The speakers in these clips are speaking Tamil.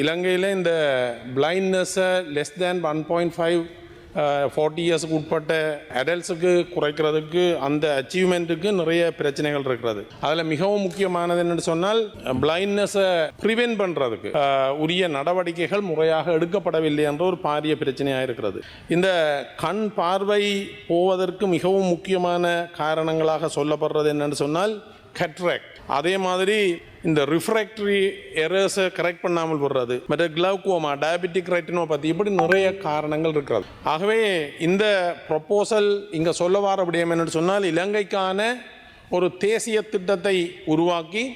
இலங்கையில் இந்த பிளைண்ட்னஸை less than one point five forty இயர்ஸுக்கு உட்பட்ட அடல்ட்ஸுக்கு குறைக்கிறதுக்கு அந்த அச்சீவ்மெண்ட்டுக்கு நிறைய பிரச்சனைகள் இருக்கிறது. அதில் மிகவும் முக்கியமானது என்னென்னு சொன்னால் பிளைண்ட்னஸை ப்ரிவென்ட் பண்ணுறதுக்கு உரிய நடவடிக்கைகள் முறையாக எடுக்கப்படவில்லை என்ற ஒரு பாரிய பிரச்சனையாக இருக்கிறது. இந்த கண் பார்வை போவதற்கு மிகவும் முக்கியமான காரணங்களாக சொல்லப்படுறது என்னென்னு சொன்னால் கட்ராக்ட் அதே மாதிரி இந்த ரிஃப்ராக்டரி எரர்ஸை கரெக்ட் பண்ணாமல் போடுறது மற்ற கிளவுகோமா டயபெட்டிக் பற்றி இப்படி நிறைய காரணங்கள் இருக்கிறது. ஆகவே இந்த ப்ரொப்போசல் இங்கே சொல்ல வர விடயம் என்னன்னு சொன்னால் இலங்கைக்கான ஒரு தேசிய திட்டத்தை உருவாக்கி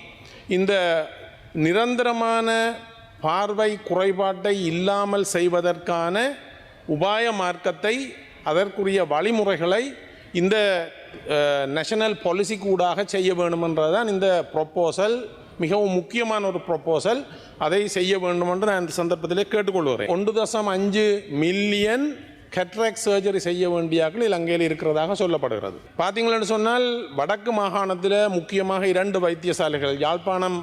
இந்த நிரந்தரமான பார்வை குறைபாட்டை இல்லாமல் செய்வதற்கான உபாய மார்க்கத்தை அதற்குரிய வழிமுறைகளை இந்த நேஷனல் பாலிசி கூடாக செய்ய வேண்டுமென்றதான் இந்த ப்ரொப்போசல் மிகவும் முக்கியமான ஒரு ப்ரொப்போசல் அதை செய்ய வேண்டும் என்று நான் இந்த சந்தர்ப்பத்திலே கேட்டுக்கொள்கிறேன். ஒன்று தசம் அஞ்சு மில்லியன் கெட்ராக் சர்ஜரி செய்ய வேண்டியாக்கள் இலங்கையில் இருக்கிறதாக சொல்லப்படுகிறது. பார்த்தீங்களன்னு சொன்னால் வடக்கு மாகாணத்தில் முக்கியமாக இரண்டு வைத்தியசாலைகள் Yazhpanam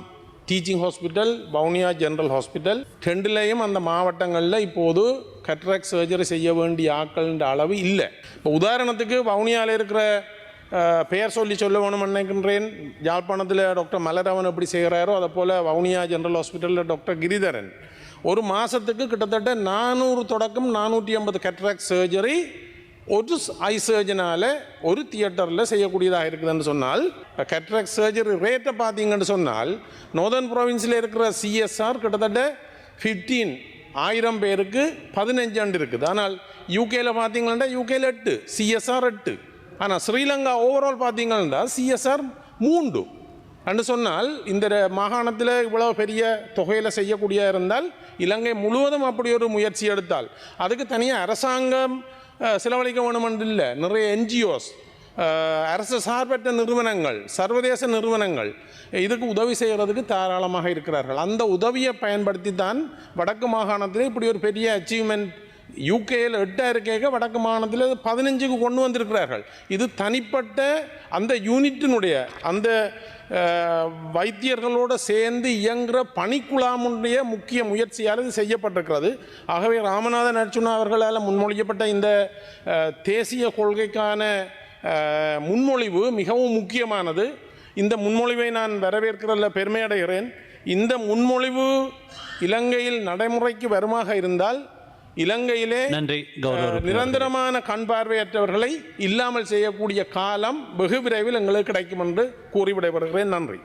teaching hospital Vavuniya general hospital ரெண்டுலேயும் அந்த மாவட்டங்களில் இப்போது கட்ராக் சர்ஜரி செய்ய வேண்டிய ஆட்கள்ன்ற அளவு இல்லை. இப்போ உதாரணத்துக்கு வவுனியாவில் இருக்கிற பெயர் சொல்லி சொல்ல வேணும் நினைக்கின்றேன். யாழ்ப்பாணத்தில் டாக்டர் மலரவன் எப்படி செய்கிறாரோ அதை போல் வவுனியா ஜெனரல் ஹாஸ்பிட்டலில் டாக்டர் கிரிதரன். ஒரு மாதத்துக்கு கிட்டத்தட்ட நானூறு தொடக்கம் நானூற்றி ஐம்பது கட்ராக் சர்ஜரி ஒரு ஐ சர்ஜனால் ஒரு தியேட்டரில் செய்யக்கூடியதாக இருக்குதுன்னு சொன்னால் கட்ராக் சர்ஜரி ரேட்டை பார்த்தீங்கன்னு சொன்னால் நோர்தன் ப்ராவின்ஸில் இருக்கிற சிஎஸ்ஆர் கிட்டத்தட்ட ஃபிஃப்டீன் ஆயிரம் பேருக்கு பதினஞ்சு ஆண்டு இருக்குது. ஆனால் யூகேயில் பார்த்தீங்கன்னா யூகேயில் எட்டு சிஎஸ்ஆர் எட்டு. ஆனால் ஸ்ரீலங்கா ஓவரால் பார்த்தீங்கன்னா சிஎஸ்ஆர் மூன்று. என்று சொன்னால் இந்த மாகாணத்தில் இவ்வளோ பெரிய தொகையில் செய்யக்கூடிய இருந்தால் இலங்கை முழுவதும் அப்படி ஒரு முயற்சி எடுத்தால் அதுக்கு தனியாக அரசாங்கம் செலவழிக்க வேணுமென்றில்லை நிறைய என்ஜிஓஸ் அரசு சார்பற்ற நிறுவனங்கள் சர்வதேச நிறுவனங்கள் இதுக்கு உதவி செய்கிறதுக்கு தாராளமாக இருக்கிறார்கள் அந்த உதவியை பயன்படுத்தி தான் வடக்கு மாகாணத்தில் இப்படி ஒரு பெரிய அச்சீவ்மெண்ட் யூகேயில் எட்டாயிரம் இருக்க வடக்கு மாகாணத்தில் பதினஞ்சுக்கு கொண்டு வந்திருக்கிறார்கள். இது தனிப்பட்ட அந்த யூனிட்டினுடைய அந்த வைத்தியர்களோடு சேர்ந்து இயங்குகிற பணிக்குழாமுடைய முக்கிய முயற்சியால் இது செய்யப்பட்டிருக்கிறது. ஆகவே ராமநாதன் அர்ஜுனா அவர்களால் முன்மொழியப்பட்ட இந்த தேசிய கொள்கைக்கான முன்மொழிவு மிகவும் முக்கியமானது. இந்த முன்மொழிவை நான் வரவேற்கிறதில் பெருமையடைகிறேன். இந்த முன்மொழிவு இலங்கையில் நடைமுறைக்கு வருமாக இருந்தால் இலங்கையிலே நன்றி. நிரந்தரமான கண் பார்வையற்றவர்களை இல்லாமல் செய்யக்கூடிய காலம் வெகு விரைவில் எங்களுக்கு கிடைக்கும் என்று கூறி விடைபெறுகிறேன் நன்றி